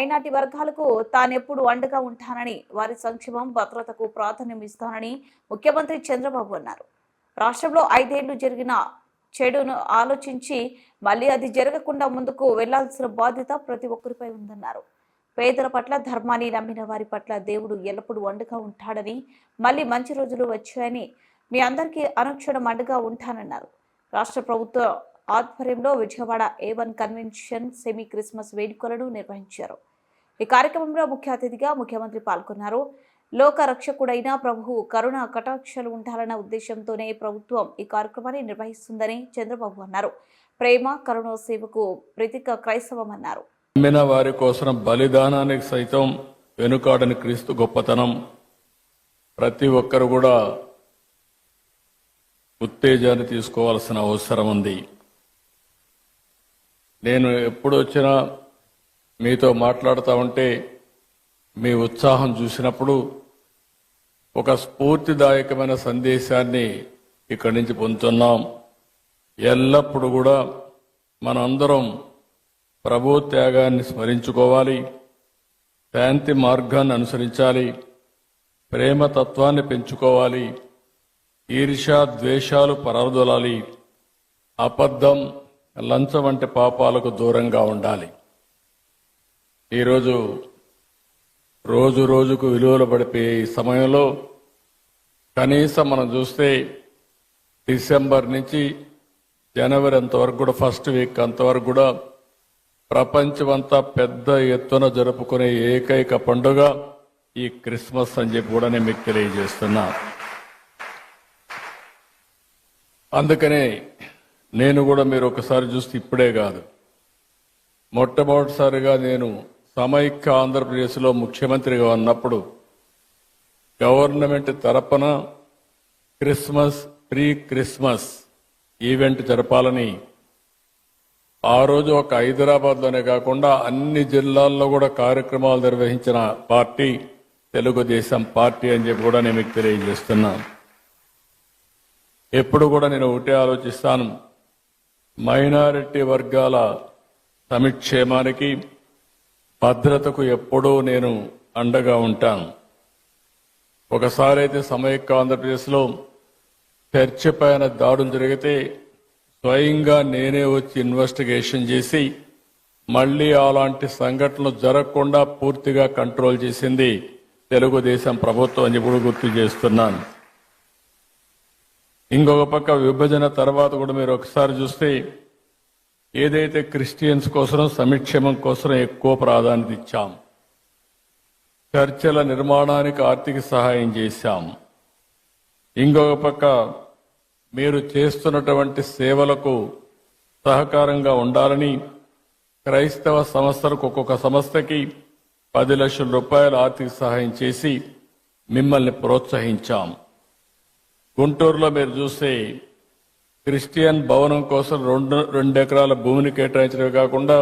Minority వర్గాలకు తానెప్పుడు అండగా ఉంటానని వారి సంక్షేమం భద్రతకు ప్రాధాన్యం ఇస్తానని ముఖ్యమంత్రి చంద్రబాబు అన్నారు. రాష్ట్రంలో ఐదేళ్ళు జరిగిన చెడును ఆలోచించి మళ్ళీ అది జరగకుండా ముందుకు వెళ్ళాల్సిన బాధ్యత ప్రతి ఒక్కరిపై ఉందన్నారు. పేదల పట్ల ధర్మాన్ని నమ్మిన వారి పట్ల దేవుడు ఎల్లప్పుడూ అండగా ఉంటాడని మళ్ళీ మంచి రోజులు వచ్చాయని మీ అందరికీ అనుక్షణం అండగా ఉంటానన్నారు. రాష్ట్ర ప్రభుత్వ ఆధ్వర్యంలో Vijayawada A one convention semi Christmas వేడుకలను నిర్వహించారు. ఈ కార్యక్రమంలో ముఖ్య అతిథిగా ముఖ్యమంత్రి పాల్గొన్నారు. లోక రక్షకుడైన ప్రభువు కరుణ కటాక్షలు ఉండాలన్న ఉద్దేశంతోనే ప్రభుత్వం ఈ కార్యక్రమాన్ని నిర్వహిస్తుందని చంద్రబాబు అన్నారు. ప్రేమ కరుణ సేవకు ప్రతీక క్రైస్తవం అన్నారు నమ్మిన వారి కోసం బలిదానానికి సైతం వెనుకాడని క్రీస్తు గొప్పతనం. ప్రతి ఒక్కరు కూడా ఉత్తేజాన్ని తీసుకోవాల్సిన అవసరం ఉంది. నేను ఎప్పుడు వచ్చినా మీతో మాట్లాడుతూ ఉంటే మీ ఉత్సాహం చూసినప్పుడు ఒక స్ఫూర్తిదాయకమైన సందేశాన్ని ఇక్కడి నుంచి పొందుతున్నాం. ఎల్లప్పుడూ కూడా మనందరం ప్రభు త్యాగాన్ని స్మరించుకోవాలి. శాంతి మార్గాన్ని అనుసరించాలి. ప్రేమ తత్వాన్ని పెంచుకోవాలి. ఈర్ష ద్వేషాలు పరదొలాలి. అబద్ధం లంచం వంటి పాపాలకు దూరంగా ఉండాలి. ఈరోజు రోజు రోజుకు విలువలు పడిపోయే ఈ సమయంలో కనీసం మనం చూస్తే డిసెంబర్ నుంచి జనవరి అంతవరకు కూడా ఫస్ట్ వీక్ అంతవరకు కూడా ప్రపంచమంతా పెద్ద ఎత్తున జరుపుకునే ఏకైక పండుగ ఈ క్రిస్మస్ అని చెప్పి కూడా నేను మీకు తెలియజేస్తున్నా. అందుకనే నేను కూడా మీరు ఒకసారి చూస్తే ఇప్పుడే కాదు. మొట్టమొదటిసారిగా నేను సమైక్య ఆంధ్రప్రదేశ్లో ముఖ్యమంత్రిగా ఉన్నప్పుడు గవర్నమెంట్ తరపున క్రిస్మస్ ప్రీ క్రిస్మస్ ఈవెంట్ జరపాలని ఆ రోజు ఒక హైదరాబాద్లోనే కాకుండా అన్ని జిల్లాల్లో కూడా కార్యక్రమాలు నిర్వహించిన పార్టీ తెలుగుదేశం పార్టీ అని చెప్పి కూడా నేను మీకు తెలియజేస్తున్నాను. ఎప్పుడు కూడా నేను ఒకటే ఆలోచిస్తాను. మైనారిటీ వర్గాల సమిక్షేమానికి భద్రతకు ఎప్పుడూ నేను అండగా ఉంటాను. ఒకసారి అయితే సమైక్య ఆంధ్రప్రదేశ్లో చర్చ పైన దాడులు జరిగితే స్వయంగా నేనే వచ్చి ఇన్వెస్టిగేషన్ చేసి మళ్ళీ అలాంటి సంఘటనలు జరగకుండా పూర్తిగా కంట్రోల్ చేసింది తెలుగుదేశం ప్రభుత్వం అని కూడా గుర్తు చేస్తున్నాను. ఇంకొక పక్క విభజన తర్వాత కూడా మీరు ఒకసారి చూస్తే ఏదైతే క్రిస్టియన్స్ కోసం సంక్షేమం కోసం ఎక్కువ ప్రాధాన్యత ఇచ్చాం చర్చల నిర్మాణానికి ఆర్థిక సహాయం చేశాం. ఇంకొక పక్క మీరు చేస్తున్నటువంటి సేవలకు సహకారంగా ఉండాలని క్రైస్తవ సంస్థలకు ఒక్కొక్క సంస్థకి పది లక్షల రూపాయల ఆర్థిక సహాయం చేసి మిమ్మల్ని ప్రోత్సహించాం. గుంటూరులో మీరు చూస్తే క్రిస్టియన్ భవనం కోసం రెండు రెండు ఎకరాల భూమిని కేటాయించడమే కాకుండా